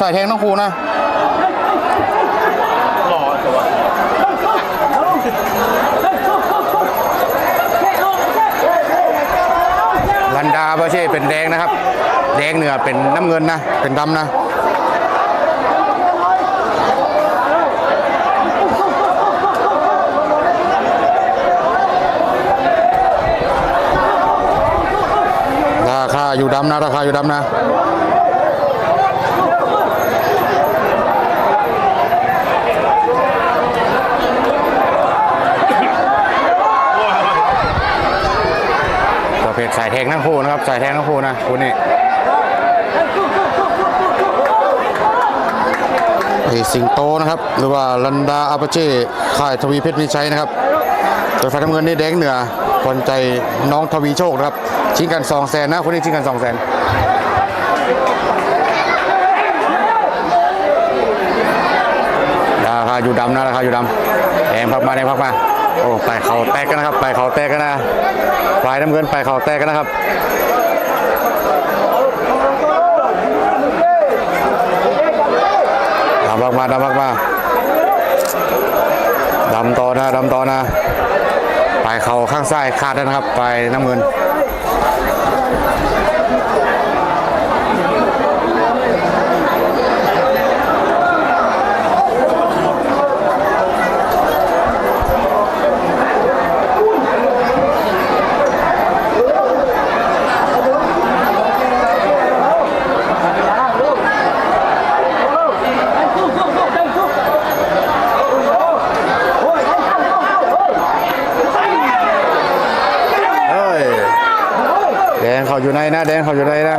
สายแทงทั้งครูนะหล่อตัวลันดาบาเช่เป็นแดงนะครับ แดงเหนือเป็นน้ำเงินนะ เป็นดำนะราคาอยู่ดำนะ ราคาอยู่ดำนะ ประเภท สายแทงทั้งคู่นะครับสายแทงทั้งคู่นะคู่นี้ไอสิงโตนะครับ หรือว่าลันดาอาปาเช่ค่ายทวีเพชรมิชัยนะครับโดยไฟน้ำเงินนี่แดงเหนือคนใจน้องทวีโชคนะครับ ชิงกัน2 0 0แสนนะคนนี้ชิงกัน2 0 0แสนราคาอยู่ดำนะราคาอยู่ดำแดงพักมาแดงพักมา โอ้ไปเขาแตกกันนะครับ ไปเขาแตกกันนะฝ่ายน้ำเงินไปเขาแตกกันนะครับดำมากมาดำมากมาดำต่อนะดำต่อนะ ไปเขาข้างซ้ายขาดนะครับ ไปน้ำเงิน เฮ้ย แดง เขาอยู่ในนะแดงเขาอยู่ในนะ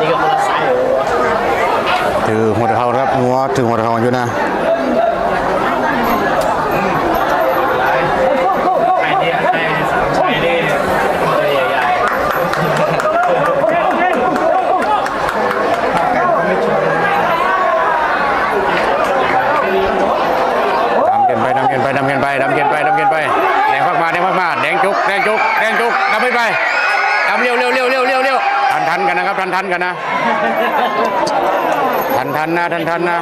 นี่ก็คนละสายเลยถือหัวเขาครับงัวถือหัวเขาอยู่นะ ไอเนี่ยไอสามชายนี่ตัวใหญ่ ดำเกินไปดำเกินไปดำเกินไปดำเกินไปดำเกินไป แดงพักมา แดงพักมา แดงจุก แดงจุก แดงจุกดำไปไปดำเร็วเร็วเร็วเร็วเร็วเร็วทันทันกันนะครับ ทันทัน กันนะทันทันนะทันทันนะ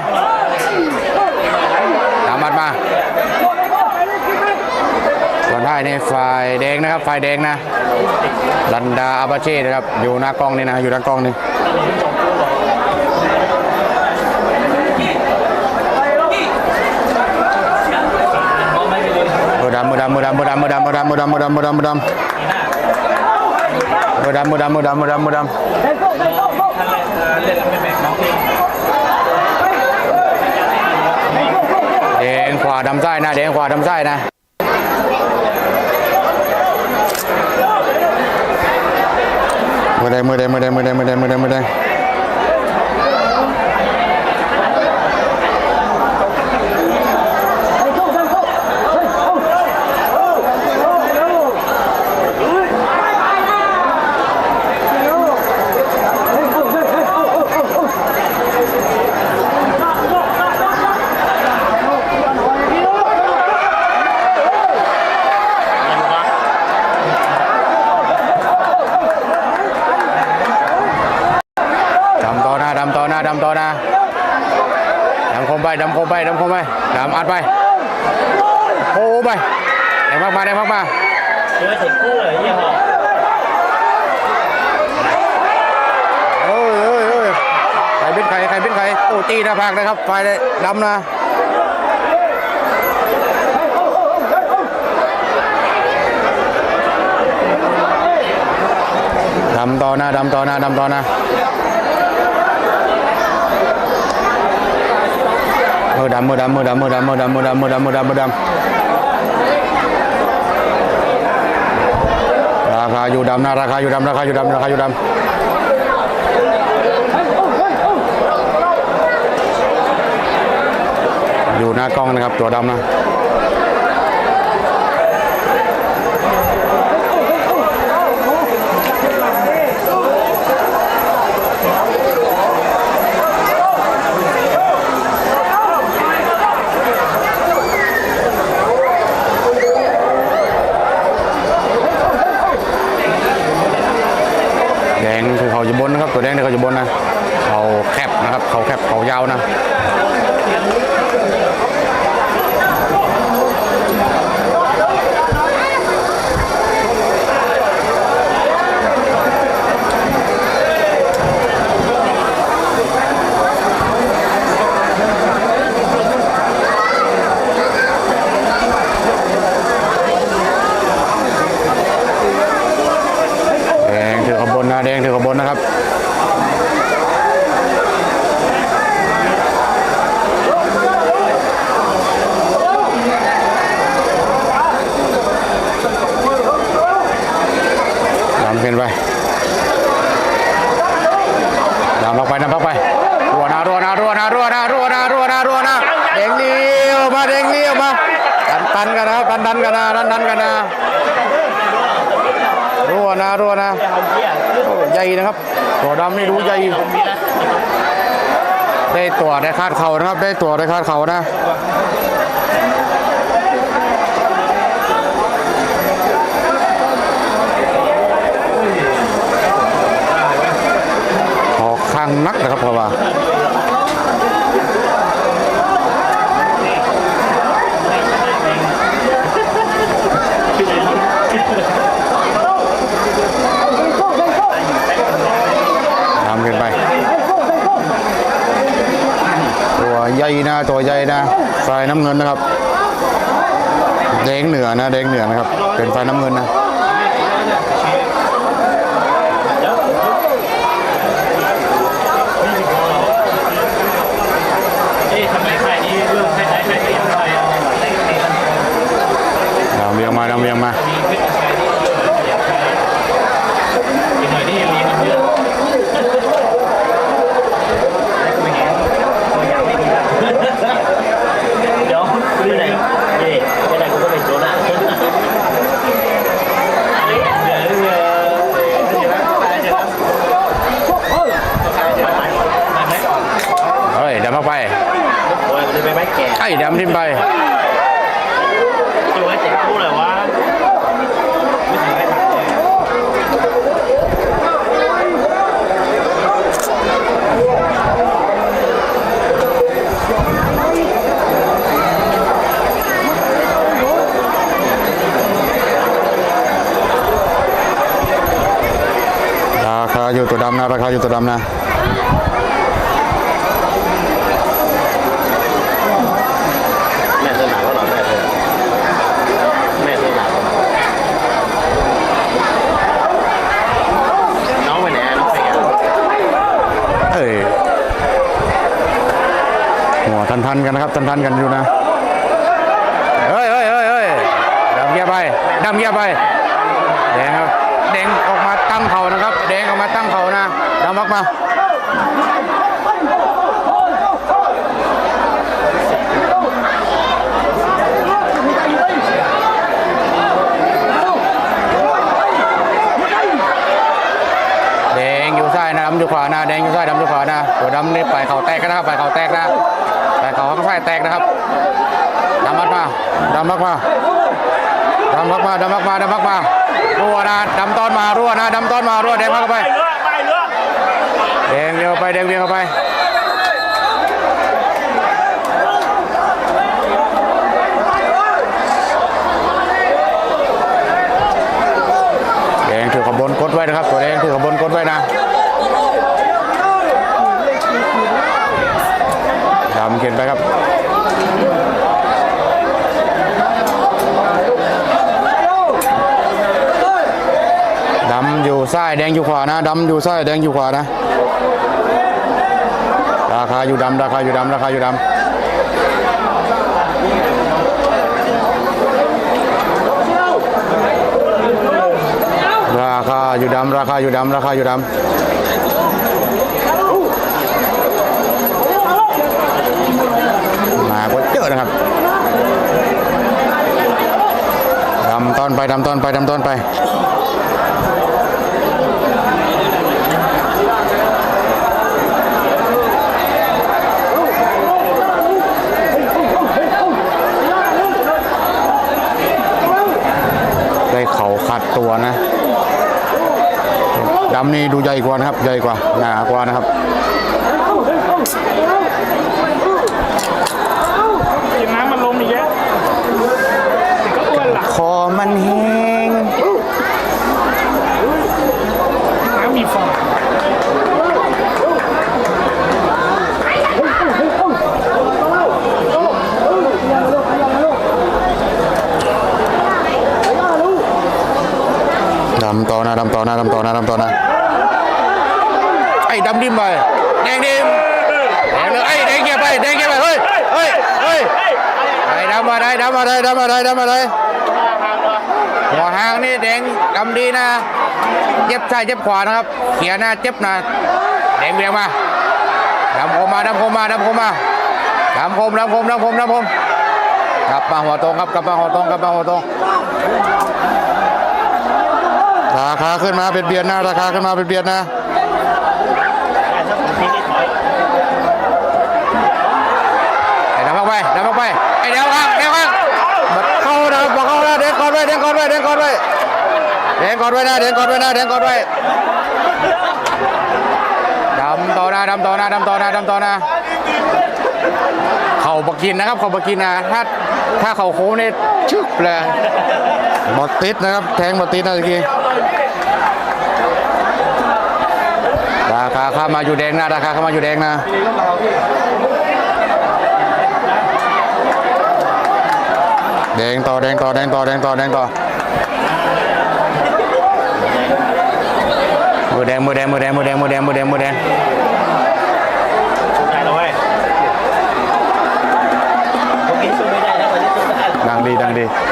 ตามมัดมาส่วนท้ายนี่ฝ่ายแดงนะครับฝ่ายแดงนะลันดาอาบาเช่นะครับอยู่หน้ากล้องนี่นะอยู่หน้ากล้องนี่มือดำมือดำมือดำมือดำมือดำมือดำมือดำมือดำมือดำ มือดำมือดำมือดำมือดำมือดำมือดำแดงขวาดำใต้นะแดงขวาดำใต้นะมือแดงมือแดงมือแดงมือแดงมือแดงมือแดงมือแดงดำต่อหน้าดำต่อหน้าดำต่อหน้าดำคมไปดำคมไปดำคมไปดำอัดไปโอ้ไปแดง มากมาแดงมากมาๆเอถึงกู้เลยยี่ห้อเอ้ยเอ้ยเอ้ยใครเป็นใครใครเป็นใครโอ้ตีหน้าผากนะครับไฟดำนะดำต่อหน้าดำต่อหน้าดำต่อหน้ามือดำมือดำมือดำมือดำมือดำมือดำมือดำมือดำมือดำราอยู่ดำนะราคาอยู่ดำราคาอยู่ดำราคาอยู่ดำอยู่หน้ากล้องนะครับตัวดำนะ ยาวนะ แดงถือขบวนนะแดงถือขบวนนะครับ ดำขึ้นไปดำพักไปดำพักไปรัวนะรัวนะรัวนะรัวนะรัวนะรัวนะรัวนะเด้งเลี้ยวมาเด้งเลี้ยวมา ตันกันนะตันตันกันนะตันตันกันนะรัวนะรัวนะโอ้ใหญ่นะครับตัวดำนี่ดูใหญ่ได้ตัวได้คาดเข่านะครับ ได้ตัวได้คาดเข่านะออกข้างนักนะครับเพราะว่าทำขึ้นไป ตัวใหญ่นะ ตัวใหญ่นะไฟน้ำเงินนะครับแดงเหนือนะแดงเหนือนะครับ เป็นไฟน้ำเงินนะเอ๊ะทำไมไข่นี่เรื่องคล้ายๆไข่เตียงไข่เต้นเต้นดำเบียงมาดำเบียงมา มีขึ้นไข่ที่เรื่องเสียงไข่อีกหน่อยนี่เรียนเยอะไม่เห็นตัวอย่างไม่ดีละเดี๋ยวดูไหนเอ๊ะไม่ได้กูก็เป็นโจรอะเดี๋ยวเดี๋ยวเดี๋ยวเดี๋ยวเดี๋ยวมาไหม เฮ้ยดำเข้าไป โอ้ยมันจะไปไหมแก่ ไอ้ดำทิ้มไป ดูให้เจ็บคู่เลยวะไม่ถึงไม่ถังเลย ราอยู่ตัวดำนะ ราคาอยู่ตัวดำนะแม่เธอหนาวก็หรอแม่เธอแม่เธอหนาวน้องไปไหนน้องไปกันเอ้ยหัวทันทันกันนะครับทันทันกันอยู่นะเฮ้ยเฮ้ยเฮ้ยเฮ้ยดำเกียไปดำเกียไปแดงครับแดงออกมาตั้งเขานะครับ มาตั้งเขานะดำมักมาแดงอยู่ซ้ายนะดำอยู่ขวานะแดงอยู่ซ้ายดำอยู่ขวานะตัวดำนี่ไปเข่าแตกนะครับไปเข่าแตกนะไปเขาข้างซ้ายแตกนะครับดำมัดมาดำมักมาดำมักมาดำมักมาดำมักมา รั่วนะดำต้อนมารั่วนะดำต้อนมารั่วแดงมากเข้าไปไปเลือกไปเลือกแดงเวียงเข้าไปแดงเวียงเข้าไปแดงถือขบวนกดไว้นะครับตัวแดงถือขบวนกดไว้นะดำเขียนไปครับ ดำอยู่ซ้าย แดงอยู่ขวานะดำอยู่ซ้ายแดงอยู่ขวานะ ราคาอยู่ดำราคาอยู่ดำราคาอยู่ดำราคาอยู่ดำราคาอยู่ดำราคาอยู่ดำมาก็เยอะนะครับดำต้นไปดำต้นไปดำต้นไป ดํนี่ดูใหญ่กว่านะครับ ใหญ่กว่าหนากว่านะครับน้ำมันลงอีกแล้วก็อ้วนลัคอมันแห้งน้ำมีฟองดำต่อนะดำต่อนะดำต่อนะดำต่อนะ ดำดิ้มไปแดงดิ้มแดงเลยไอ้แดงเกียร์ไปแดงเกียร์ไปเฮ้ยเฮ้ยเฮ้ยไอ้ดำมาได้ดำมาได้ดำมาได้ดำมาได้หัวหางนี่แดงดำดีนะเจ็บซ้ายเจ็บขวานะครับเขียหน้าเจ็บนะแดงเบียงมาดำคมมาดำคมมาดำคมมาดำคมดำคมดำคมดำคมกลับมาหัวตรงครับกลับมาหัวตรงกลับมาหัวตรงราคาขึ้นมาเป็นเบียดนะราคาขึ้นมาเป็นเบียดนะ ถ้าผมทิ้งนี่ถอย ไอ้ดำออกไปดำออกไปไอ้เดี๋ยวข้างเดี๋ยวข้างบัดเข้านะครับบอกเข้านะเด้งก่อนไว้เด้งก่อนไว้เด้งก่อนไว้ เด้งก่อนไว้นะเด้งก่อนไว้นะเด้งก่อนไว้ดำต่อนะดำต่อนะดำต่อนะดำต่อนะเข่าบกินนะครับเข่าบกินนะถ้าถ้าเข่าโค้งเนี่ยชึกเลยบอดติดนะครับ แทงบอดติดนะกี้ราคาเข้ามาอยู่แดงนะราคาเข้ามาอยู่แดงนะแดงต่อแดงต่อแดงต่อแดงต่อแดงต่อ đen, mưa đen mưa đen mưa đen mưa đen mưa đen mưa đen. Đang đi đang đi.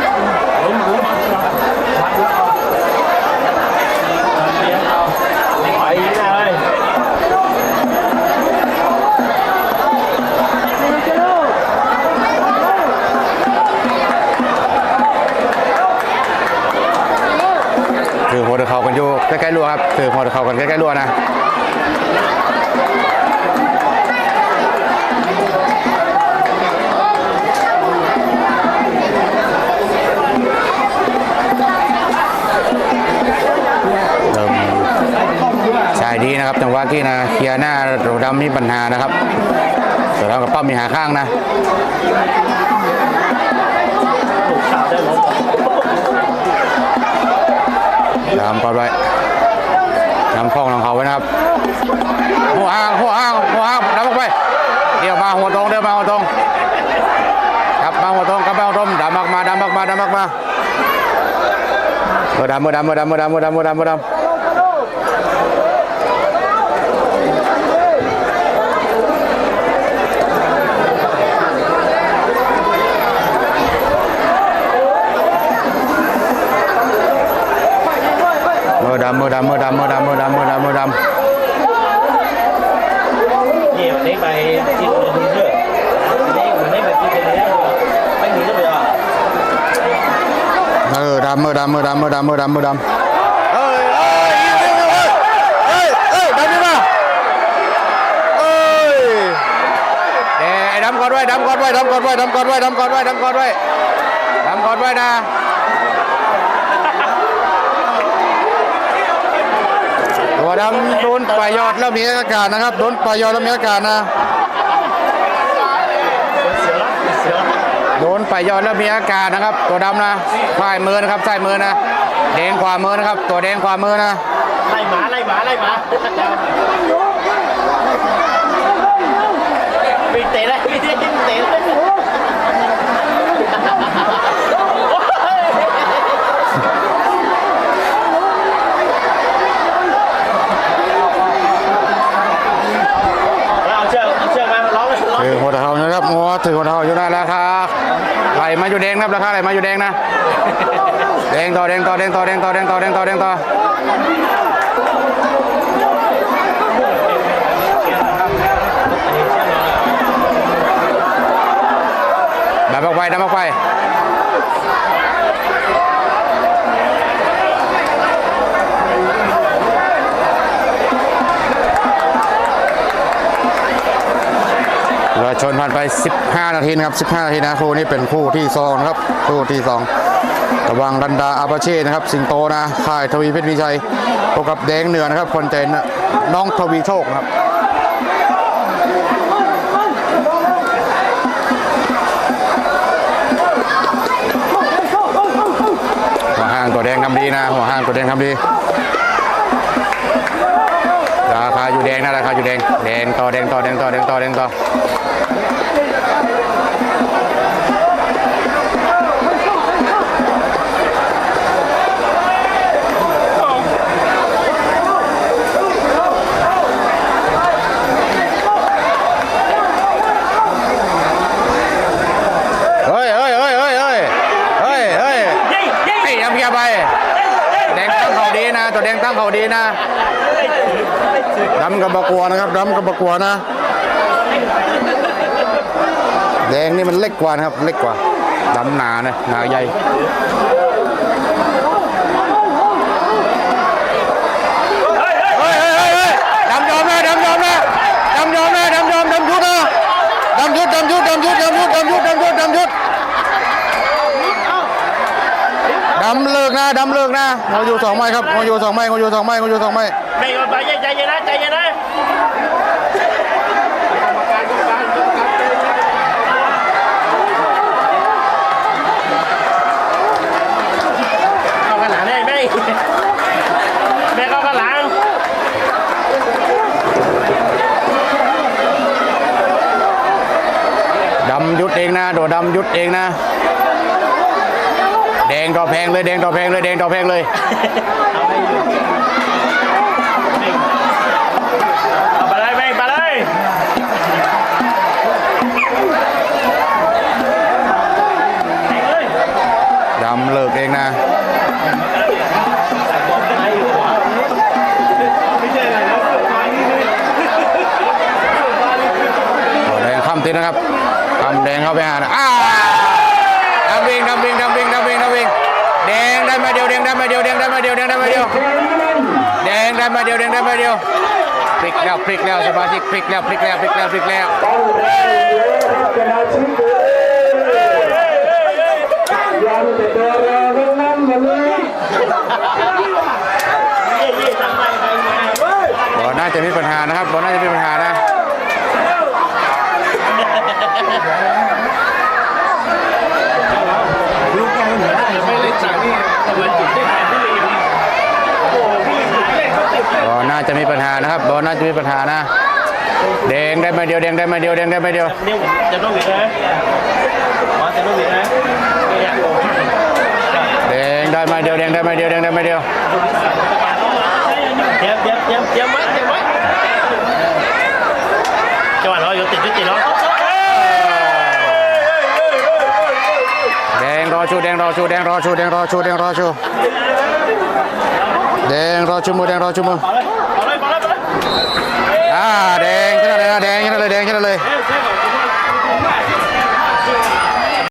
ล้ๆรัวครับคือหัวเดือเขากันใกล้ๆรัวนะดีนะครับจังหวะกี้นะเคลียร์หน้าโรดำมีปัญหานะครับแต่เรากับป้อมมีหาข้างนะด้หมดตามก่อนไว้ำคล้องของเขาไว้นะครับหัวอ้างหัวอ้างหัวอ้างดับออกไปเดี๋ยวมาหัวตรงเดี๋ยวมาหัวตรงครับมาหัวตรงครับมาหัวตรงดับมากมาดับมากมาดับมากมาเมื่อดับเมื่อดับเมื่อดำเมื่อดำเมื่อดำเมื่อดำเมื่อดำมือดำมือดำมือดำมือดำ ดำเมื่อดำเมื่อดำเอ้ยเอ้ยเอ้ยเอ้ยเอ้ยดำนี่มาเอ้ยเอ้ยดำก่อนไว้ดำก่อนไว้ดำก่อนไว้ดำก่อนไว้ดำก่อนไว้ดำก่อนไว้ดำก่อนไว้นะตัวดำโดนปลายยอดแล้วมีอากาศนะครับโดนปลายยอดแล้วมีอากาศนะโดนไปยอดแล้วมีอากาศนะครับ ตัวดำนะฝ่ายมือนะครับใต้มือนะ แดงขวามือนะครับ ตัวแดงขวามือนะไล่หมาไล่หมาไล่หมาปีเตะเลยปีเตะเตะเลยเอาเชือกเอาเชือกมาร้องเลยร้องถือหัวเท้านะครับหัวถือหัวเท้าอยู่นะราคาไหล มาอยู่แดงนะครับราคาไหลมาอยู่แดงนะแดงต่อแดงต่อแดงต่อแดงต่อแดงต่อแดงต่อแดงต่อดับออกไปดับออกไป เราชนผ่านไป 15 นาทีนะครับ 15 นาทีนะคู่นี้เป็นคู่ที่สองนะครับคู่ที่สองระวังรันดาอาปาเช่นะครับ สิงโตนะค่ายทวีเพชรวิชัยพบกับแดงเหนือนะครับคนใจนน้องทวีโชคครับหัวห้างตัวแดงทำดีนะหัวห้างตัวแดงทำดี อยู่แดงนะราคาอยู่แดงแดงต่อแดงต่อแดงต่อแดงต่อแดงต่อ เขาดีนะดำกับบกลัวนะครับ ดำกับบกลัวนะ แดงนี่มันเล็กกว่านะครับ เล็กกว่าดำหนานะหนาใหญ่ดำยอมนะดำยอมนะดำยอมนะดำยอมดำยุดนะดำยุดดำยุดดำยุดดำยุดดำยุดดำยุดดำยุดดำเลิกนะดำเลิกนะเราอยู่สองไม้ครับเราอยู่สองไม้เราอยู่สองไม้เราอยู่สองไม้ไม่ก็ไปใจเย็นนะใจเย็นนะเข้ากันหลังได้ไหมแม่เข้ากันหลัง ดำยุดเองนะโดดดำยุดเองนะ แดงต่อแพงเลยแดงต่อแพงเลยแดงต่อแพงเลย เข้าไปหานะอ้าดำวิ่งดำวิ่งดำวิ่งดำวิ่งดำวิ่งแดงได้มาเดียวแดงได้มาเดียวแดงได้มาเดียวแดงได้มาเดียวแดงได้มาเดียวแดงได้มาเดียวพลิกแล้วพลิกแล้วสมาชิกพลิกแล้วพลิกแล้วพลิกแล้วพลิกแล้วเย่เย่ทำไมไปมาเว้ยบอลน่าจะมีปัญหานะครับบอลน่าจะมีปัญหานะ ลูกแกเหนือไม่เล่นจริงนี่ทำไมจุดได้แค่ที่เลยโอ้โหพี่เล่นเขาติดเลย บอลน่าจะมีปัญ หานะครับบอลน่าจะมีปัญหานะแดงได้มาเดียวแดงได้มาเดียวแดงได้มาเดียวเนี่ยผมจะต้องหวีนะอ๋อจะต้องหวีนะเนี่ยแดงได้มาเดียวแดงได้มาเดียวแดงได้มาเดียวเตรียมเตรียมเตรียมเตรียมไว้เตรียมไว้จังหวะเราอยู่ติดจุดติดเนาะแดงรอชูแดงรอชูแดงรอชูแดงรอชูแดงรอชูแดงรอชูมือแดงรอชูมือ อาเลยเอาเลยเอาเลยเอาเลยอ่าแดงชนะเลยนะแดงชนะเลยแดงชนะเลยเฮ้ยเฮ้ย